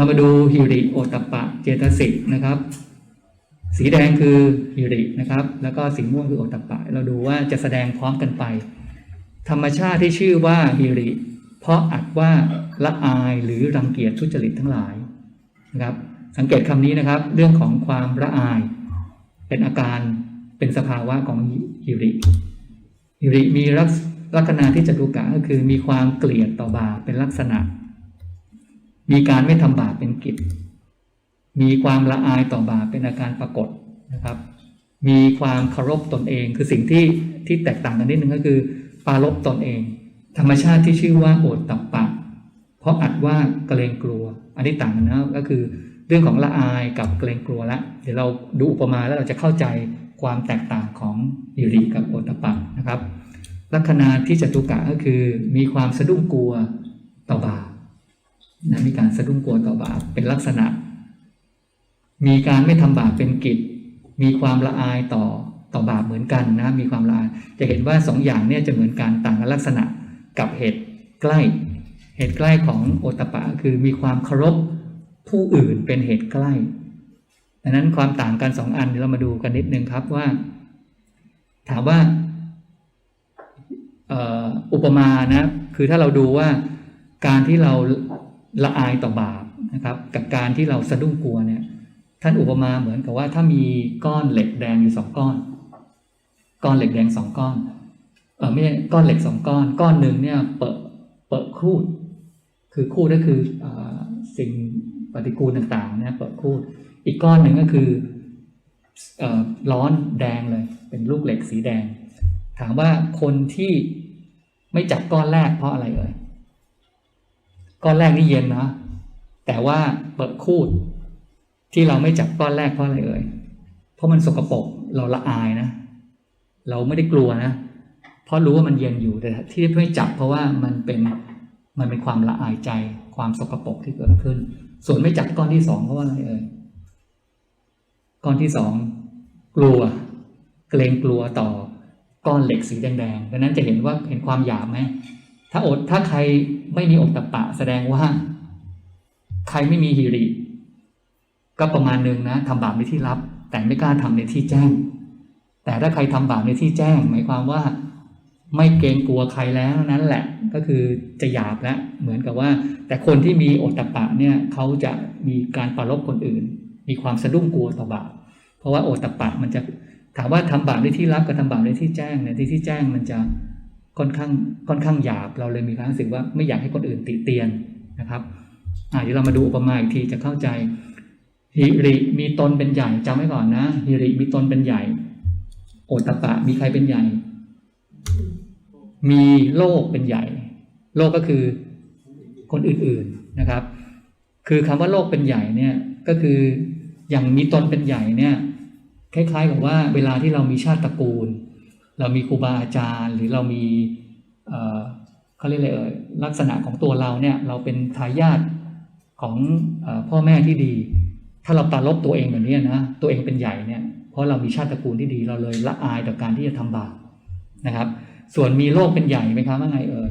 เรามาดูฮิริโอตปปะเจตสิกนะครับ สีแดงคือฮิรินะครับ แล้วก็สีม่วงคือโอตปปะ เราดูว่าจะแสดงพร้อมกันไป ธรรมชาติที่ชื่อว่าฮิริ เพราะอัดว่าละอายหรือรังเกียจทุจริตทั้งหลายนะครับ สังเกตคำนี้นะครับ เรื่องของความละอาย เป็นอาการเป็นสภาวะของฮิริฮิริมีลักษณะที่จตุกะก็คือมีความเกลียดต่อบาปเป็นลักษณะ มีการไม่ทำบาปเป็นกิจ มีความละอายต่อบาปเป็นอาการปรากฏนะครับ มีความเคารพตนเอง คือสิ่งที่ที่แตกต่างกันนิดนึงก็คือ ปารบตนเอง ธรรมชาติที่ชื่อว่าโอตตัปปะ เพราะอัดว่าเกรงกลัว อันนี้ต่างกันนะก็คือเรื่องของละอายกับเกรงกลัวละ เดี๋ยวเราดูอุปมาแล้วเราจะเข้าใจความแตกต่างของฮิริกับโอตตัปปะนะครับ ลักษณะที่จตุกะก็คือมีความสะดุ้งกลัวต่อบาป นะมีการสะดุ้งกลัวต่อบาปเป็นลักษณะ มีการไม่ทำบาปเป็นกิจ มีความละอายต่อต่อบาปเหมือนกันนะ มีความละอาย จะเห็นว่าสองอย่างเนี่ยจะเหมือนกันต่างกันลักษณะกับเหตุใกล้ เหตุใกล้ของโอตปะคือมีความเคารพผู้อื่นเป็นเหตุใกล้ดังนั้นความต่างกันสองอันเดี๋ยวเรามาดูกันนิดนึงครับว่า ถามว่าอุปมานะ คือถ้าเราดูว่าการที่เรา ละอายต่อบาปนะครับ กับการที่เราสะดุ้งกลัวเนี่ย ท่านอุปมาเหมือนกับว่าถ้ามีก้อนเหล็กแดงอยู่สองก้อน ก้อนเหล็กแดงสองก้อนเออไม่ใช่ก้อนเหล็กสองก้อน ก้อนหนึ่งเนี่ยเปิดเปิดคูด คือคูดก็คืออสิ่งปฏิกูลต่างๆเนี่ยเปิดคูด อีกก้อนหนึ่งก็คืออร้อนแดงเลย เป็นลูกเหล็กสีแดง ถามว่าคนที่ไม่จับก้อนแรกเพราะอะไรเอ่ย ก้อนแรกนี่เย็นนะแต่ว่าเปิดคูด ที่เราไม่จับก้อนแรกเพราะอะไรเอ่ยเพราะมันสกปรกเราละอายนะ เราไม่ได้กลัวนะ เพราะรู้ว่ามันเย็นอยู่แต่ที่ไม่จับเพราะว่ามันเป็นมันเป็นความละอายใจความสกปรกที่เกิดขึ้น ส่วนไม่จับก้อนที่สองเพราะว่าอะไรเอ่ยก้อนที่สองกลัว เกรงกลัวต่อก้อนเหล็กสีแดงๆดังนั้นจะเห็นว่าเห็นความหยาบไหม ถ้าอดถ้าใครไม่มีอดตะปะ แสดงว่า ใครไม่มีฮิริ ก็ประมาณนึงนะทำบาปในที่ลับ แต่ไม่กล้าทำในที่แจ้ง แต่ถ้าใครทำบาปในที่แจ้ง หมายความว่า ไม่เกรงกลัวใครแล้วนั้นแหละ ก็คือจะหยาบแล้วเหมือนกับว่า แต่คนที่มีอดตะปะเนี่ยเขาจะมีการปรารบคนอื่น มีความสะดุ้งกลัวต่อบาปเพราะว่าโอตตะปะมันจะถามว่าทำบาปในที่ลับกับทำบาปในที่แจ้งในที่ที่แจ้งมันจะ ค่อนข้างค่อนข้างหยาบเราเลยมีความรู้สึกว่าไม่อยากให้คนอื่นติเตียนนะครับอ่าเดี๋ยวเรามาดูอุปมาอีกทีจะเข้าใจฮิริมีตนเป็นใหญ่จำไว้ก่อนนะฮิริมีตนเป็นใหญ่ โอตะปะมีใครเป็นใหญ่ มีโลกเป็นใหญ่ โลกก็คือคนอื่นๆนะครับ คือคำว่าโลกเป็นใหญ่เนี่ยก็คืออย่างมีตนเป็นใหญ่เนี่ยคล้ายๆกับว่าเวลาที่เรามีชาติตระกูล เรามีครูบาอาจารย์หรือเรามีเขาเรียกอะไรเอ่ยลักษณะของตัวเราเนี่ยเราเป็นทายาทของอพ่อแม่ที่ดี ถ้าเราปรารบตัวเองแบบนี้นะตัวเองเป็นใหญ่เนี่ยเพราะเรามีชาติตระกูลที่ดีเราเลยละอายต่อการที่จะทำบาปนะครับ ส่วนมีโลกเป็นใหญ่ไหมครับว่าไงเอ่ย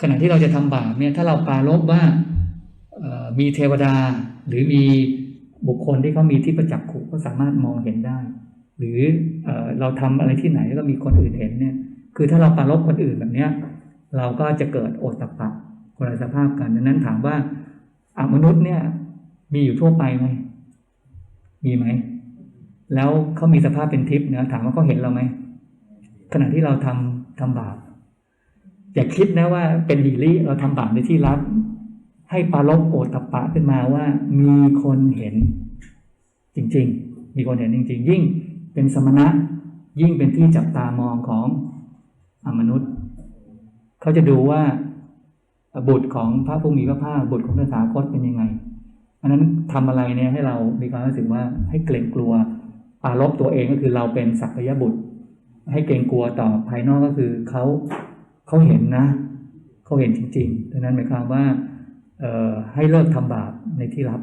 ขณะที่เราจะทำบาปเนี่ยถ้าเราปรารบว่ามีเทวดาหรือมีบุคคลที่เขามีที่ประจักษ์ขุก็สามารถมองเห็นได้ หรือเอเราทำอะไรที่ไหนแล้วก็มีคนอื่นเห็นเนี่ยคือถ้าเราปารบคนอื่นแบบเนี้ยเราก็จะเกิดโอตตะปะคนละสภาพกันดังนั้นถามว่าอมนุษย์เนี่ย มีอยู่ทั่วไปไหมมีไหม แล้วเขามีสภาพเป็นทิพย์นะถามว่าเขาเห็นเราไหมขณะที่เราทำทำบาปอย่าคิดนะว่าเป็นฮิริเราทำบาปในที่ลับให้ปารบโอตปะขึ้นมาว่ามีคนเห็น จริง ๆ มีคนเห็นจริง ๆ ยิ่ง เป็นสมณะยิ่งเป็นที่จับตามองของอมนุษย์ เขาจะดูว่าบุตรของพระผู้มีพระภาคบุตรของพระสาคตเป็นยังไงอันนั้นทำอะไรเนี่ยให้เรามีความรู้สึกว่าให้เกรงกลัวปารบตัวเองก็คือเราเป็นสักยบุตร ให้เกรงกลัวต่อภายนอกก็คือเขาเขาเห็นนะ เขาเห็นจริงๆดังนั้นหมายความว่าให้เลิกทำบาปในที่ลับ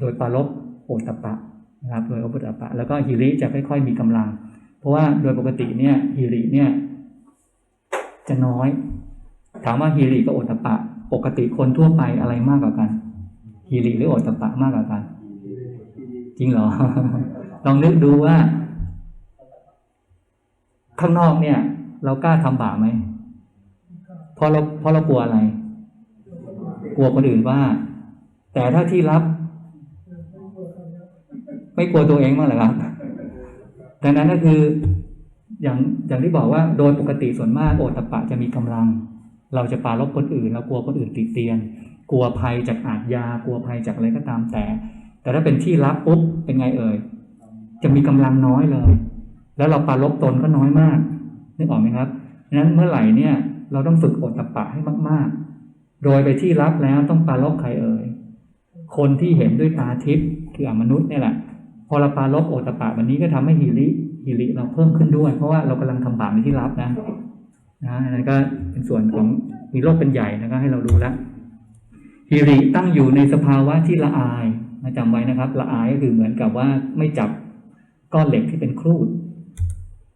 โดยปารบโอตปะ นะครับโดยโอตปะ แล้วก็ฮิริจะค่อยๆมีกำลัง เพราะว่าโดยปกติเนี่ยฮิริเนี่ยจะน้อย ถามว่าฮิริกับโอตปะ ปกติคนทั่วไปอะไรมากกว่ากันฮิริหรือโอตตปะมากกว่ากัน จริงเหรอ ลองนึกดูว่า ข้างนอกเนี่ย เรากล้าทำบาปไหมเพราะเราเพราะเรากลัวอะไร กลัวคนอื่นว่า แต่ถ้าที่รับ ไม่กลัวตัวเองมั้างเหรอครับดังนั้นก็คืออย่างอย่างที่บอกว่าโดยปกติส่วนมากโอตปะจะมีกำลัง เราจะปารบคนอื่น เรากลัวคนอื่นติดเตียน กลัวภัยจากอาทยากลัวภัยจากอะไรก็ตามแต่ แต่ถ้าเป็นที่รับปุ๊บเป็นไงเอ่ยจะมีกำลังน้อยเลย แล้วเราปารบตนก็น้อยมากนึกออกไหมครับดังนั้นเมื่อไหร่เนี่ยเราต้องฝึกโอตตปปะให้มาก ๆ โดยไปที่รับแล้วต้องปารบใครเอ่ยคนที่เห็นด้วยตาทิพย์คืออมนุษย์เนี่ยแหละ พอเราปารบโอตปะวันนี้ก็ทำให้ฮิริฮิริเราเพิ่มขึ้นด้วย เพราะว่าเรากำลังทำบาปในที่รับนะนะอันนั้นก็เป็นส่วนของมีโลกเป็นใหญ่นะครับให้เรารู้แล้วฮิริตั้งอยู่ในสภาวะที่ละอายนะจำไว้นะครับ ละอายก็คือเหมือนกับว่าไม่จับก้อนเหล็กที่เป็นครูด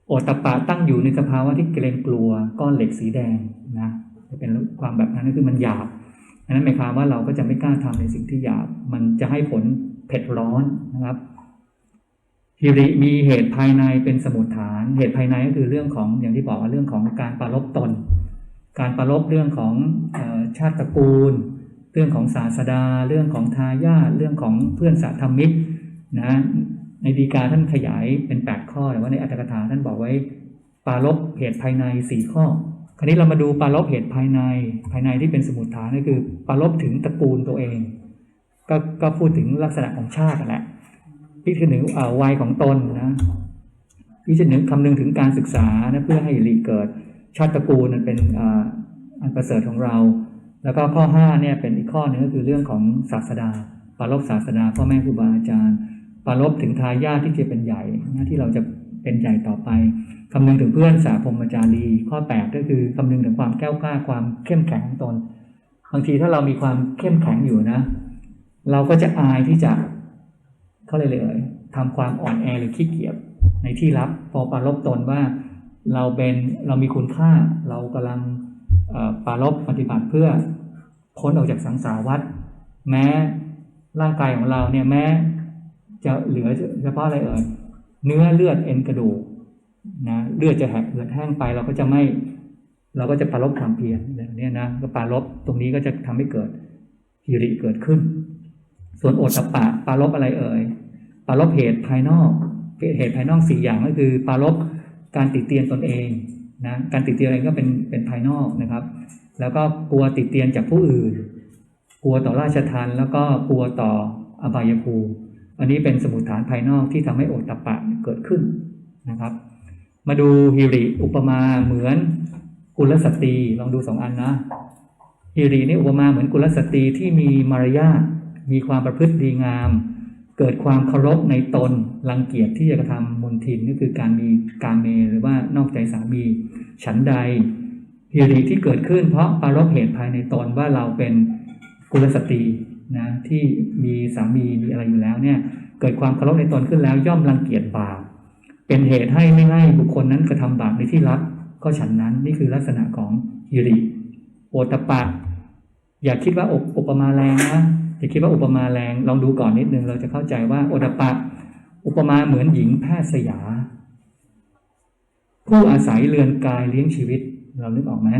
โอตปะตั้งอยู่ในสภาวะที่เกรงกลัว ก้อนเหล็กสีแดงนะจะเป็นความแบบนั้นก็คือมันหยาบอันนั้นหมายความว่าเราก็จะไม่กล้าทำในสิ่งที่หยาบ มันจะให้ผลเผ็ดร้อนนะครับ ฮิริมีเหตุภายในเป็นสมุทฐาน เหตุภายในก็คือเรื่องของอย่างที่บอกว่าเรื่องของการปรารบตน การปรารบเรื่องของอชาติตระกูล เรื่องของศาสดา เรื่องของทายาทเรื่องของเพื่อนสาธมิกนะในดีกาท่านขยายเป็นแปดข้อแต่ว่าในอัตถกถาท่านบอกไว้ปารบเหตุภายในสี่ข้อ คราวนี้เรามาดูปารบเหตุภายในภายในที่เป็นสมุทฐานก็คือปารบถึงตระกูลตัวเอง ก็ก็พูดถึงลักษณะของชาตินั่นแหละ พิจารณาเอ่อวัยของตนนะพิจารณาคำนึงถึงการศึกษานะเพื่อให้รีเกิดชาติตระกูลนั้นเป็นอ,อันประเสริฐของเรา แล้วก็ข้อห้าเนี่ยเป็นอีกข้อหนึ่งก็คือเรื่องของศาสดาปารบศาสดาพ่อแม่ครูบาอาจารย์ปารบถึงทายาทที่จะเป็นใหญ่นะที่เราจะเป็นใหญ่ต่อไปคำนึงถึงเพื่อนสาพรมจารีข้อ 8 ก็คือคำนึงถึงความแก้วกล้าความเข้มแข็งของตนบางทีถ้าเรามีความเข้มแข็งอยู่นะ เราก็จะอายที่จะ เขาเลยเลยทำความอ่อนแอหรือขี้เกียจในที่รับพอปรารบตนว่าเราเป็นเรามีคุณค่า เรากำลังปรารบปฏิบัติเพื่อพ้นออกจากสังสารวัฏแม้ร่างกายของเราเนี่ยแม้จะเหลือเฉพาะอะไรเอ่ยเนื้อเลือดเอ็นกระดูกนะเลือดจะแหกเหือดแห้งไปเราก็จะไม่ เราก็จะปรารบความเพียรแบบนี้นะก็ปรารบตรงนี้ก็จะทำให้เกิดฮิริเกิดขึ้น ส่วนโอตตปปะปารบอะไรเอ่ยปารบเหตุภายนอกเหตุภายนอกสี่อย่างก็คือปารบการติดเตียนตนเองนะการติดเตียนเองก็เป็นเป็นภายนอกนะครับ แล้วก็กลัวติดเตียนจากผู้อื่น กลัวต่อราชทันแล้วก็กลัวต่ออบายภูอันนี้เป็นสมุทฐานภายนอกที่ทำให้โอตตปปะเกิดขึ้นนะครับ มาดูฮิริอุปมาเหมือนกุลสตรีลองดูสองอันนะฮิรินี่อุปมาเหมือนกุลสตรีที่มีมารยาท มีความประพฤติดีงาม เกิดความเคารพในตนรังเกียจที่จะกระทำมนทินก็คือการมีการเมหรือว่านอกใจสามี ฉันใดฮิริที่เกิดขึ้น เพราะปารบเหตุภายในตนว่าเราเป็นกุลสตรีนะที่มีสามีมีอะไรอยู่แล้วเนี่ยเกิดความเคารพในตนขึ้นแล้วย่อมรังเกียจบาปเป็นเหตุให้ไม่ให้บุคคลนั้นกระทำบาปในที่รับก็ฉันนั้นนี่คือลักษณะของฮิริโอตปะ อย่าคิดว่าอุปอุปมาแรงนะ อย่าคิดว่าอุปมาแรงลองดูก่อนนิดนึงเราจะเข้าใจว่าโอตปะ อุปมาเหมือนหญิงแพทย์สยา ผู้อาศัยเรือนกายเลี้ยงชีวิต เรานึกออกไหม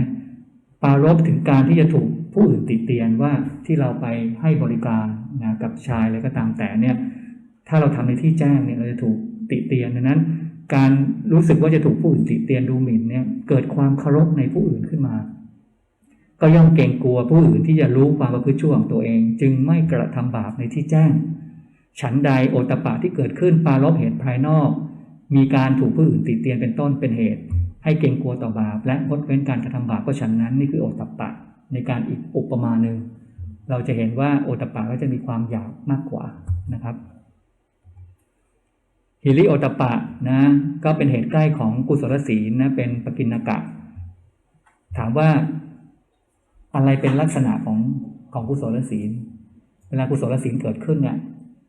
ปารบถึงการที่จะถูกผู้อื่นติเตียนว่าที่เราไปให้บริการนะกับชายอะไรก็ตามแต่เนี่ย ถ้าเราทำในที่แจ้งเนี่ยเราจะถูกติเตียนดังนั้น การรู้สึกว่าจะถูกผู้อื่นติเตียนดูหมิ่นเนี่ยเกิดความเคารพในผู้อื่นขึ้นมา ก็ย่อมเกรงกลัวผู้อื่นที่จะรู้ความประพฤติชั่วของตัวเอง จึงไม่กระทำบาปในที่แจ้ง ฉันใดโอตปะที่เกิดขึ้นปารบเหตุภายนอก มีการถูกผู้อื่นติเตียนเป็นต้นเป็นเหตุ ให้เกรงกลัวต่อบาป และงดเว้นการกระทำบาปก็ฉันนั้นนี่คือโอตปะ ในการอีกอุปมาหนึ่งเราจะเห็นว่าโอตปะก็จะมีความหยาบมากกว่านะครับฮิริโอตตปะนะก็เป็นเหตุใกล้ของกุศลศีลนะเป็นปกินกะ ถามว่า อะไรเป็นลักษณะของของกุศลศีล เวลากุศลศีลเกิดขึ้นเนี่ย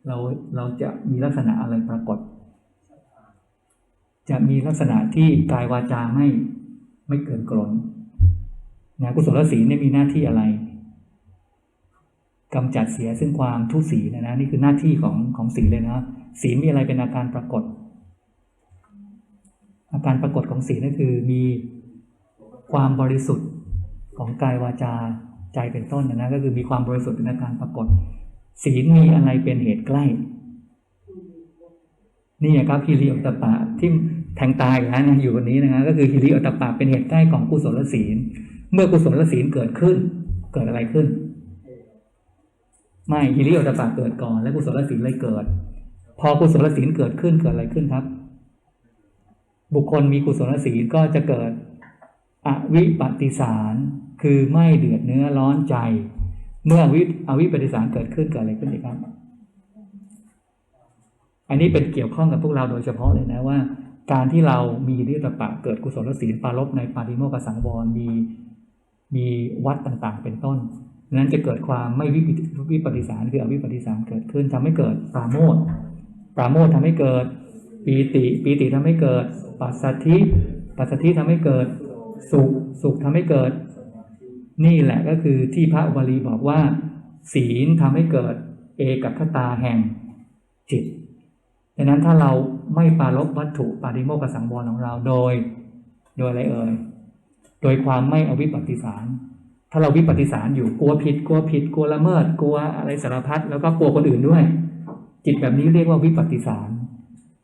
เราเราจะมีลักษณะอะไรปรากฏ จะมีลักษณะที่กายวาจาไม่ไม่เกินกลนนะกุศลศีลเนี่ยมีหน้าที่อะไรกำจัดเสียซึ่งความทุศีนะนะนี่คือหน้าที่ของของศีลเลยนะศีลมีอะไรเป็นอาการปรากฏ อาการปรากฏของศีลก็คือมีความบริสุทธิ์ ของกายวาจาใจเป็นต้นนะนะก็คือมีความบริสุทธิ์เป็นการปรากฏ ศีลมีอะไรเป็นเหตุใกล้ นี่ครับฮิริโอตปปะที่แทงตายอยู่แล้วนะอยู่วันนี้นะฮะก็คือฮิริโอตปปะเป็นเหตุใกล้ของกุศลศีล เมื่อกุศลศีลเกิดขึ้น เกิดอะไรขึ้น ไม่ฮิริโอตปปะเกิดก่อน แล้วกุศลศีลเลยเกิด พอกุศลศีลเกิดขึ้นเกิดอะไรขึ้นครับ บุคคลมีกุศลศีลก็จะเกิดอวิปปิสาร คือไม่เดือดเนื้อร้อนใจ เมื่อวิอวิปปิสารเกิดขึ้นเกิดอะไรขึ้นอีกครับ อันนี้เป็นเกี่ยวข้องกับพวกเราโดยเฉพาะเลยนะว่า การที่เรามีฮิริโอตปะเกิดกุศลศีลปารบในปาริโมกขสังวรมีมีวัดต่างๆ เป็นต้นนั้นจะเกิดความไม่วิปวิปฏิสารคืออวิปฏิสารเกิดขึ้นทำให้เกิดปราโมทปราโมทย์ทำให้เกิดปีติปีติทำให้เกิดปัสสัทธิปัสสัทธิทำให้เกิดสุขสุขทำให้เกิด นี่แหละก็คือที่พระอุบาลีบอกว่า ศีลทำให้เกิดเอกัคตาแห่งจิตดังนั้นถ้าเราไม่ปรารบวัตถุปาริโมกขสังวรของเราโดย โดยอะไรเอ่ยโดยความไม่อวิปปิสาร ถ้าเราวิปฏิสารอยู่กลัวผิดกลัวผิดกลัวละเมิดกลัวอะไรสารพัดแล้วก็กลัวคนอื่นด้วย จิตแบบนี้เรียกว่าวิปฏิสาร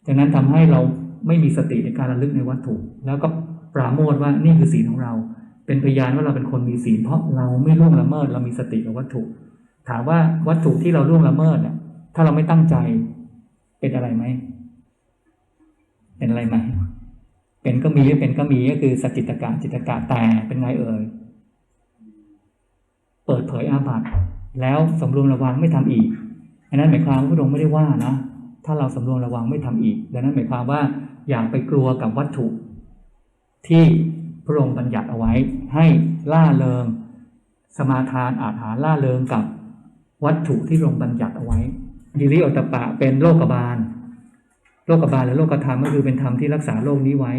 ดังนั้นทำให้เราไม่มีสติในการระลึกในวัตถุ แล้วก็ปราโมทว่านี่คือศีลของเรา เป็นพยานว่าเราเป็นคนมีศีลเพราะเราไม่ล่วงละเมิด เรามีสติกับวัตถุ ถามว่าวัตถุที่เราล่วงละเมิดเนี่ยถ้าเราไม่ตั้งใจเป็นอะไรไหมเป็นอะไรไหมเป็นก็มีไม่เป็นก็มีก็คือสจิตกะจิตกะแต่เป็นไงเอ่ยเปิดเผยอาบัติแล้วสำรวมระวังไม่ทำอีกอันนั้นหมายความว่าพระองค์ไม่ได้ว่านะถ้าเราสำรวมระวังไม่ทำอีกดังนั้นหมายความว่าอย่าไปกลัวกับวัตถุที่พระองค์บัญญัติเอาไว้ ให้ล่าเริง สมาทานอาหารล่าเริงกับวัตถุที่พระองบัญญัติเอาไว้ยิริโอตปะเป็นโลกบาลโลกบาลหรือโลกธรรมก็คือเป็นธรรมที่รักษาโลกนี้ไว้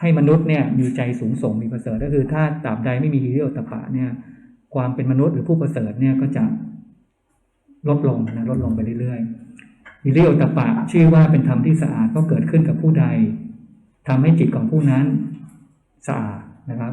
ให้มนุษย์เนี่ยมีใจสูงส่งมีประเสริฐก็คือ ถ้าตราบใดไม่มีฮิริโอตปะเนี่ย ความเป็นมนุษย์หรือผู้ประเสริฐเนี่ยก็จะลดลงนะลดลงไปเรื่อยๆฮิริโอตปะชื่อว่าเป็นธรรมที่สะอาดก็เกิดขึ้นกับผู้ใดทำให้จิตของผู้นั้นสะอาดนะครับ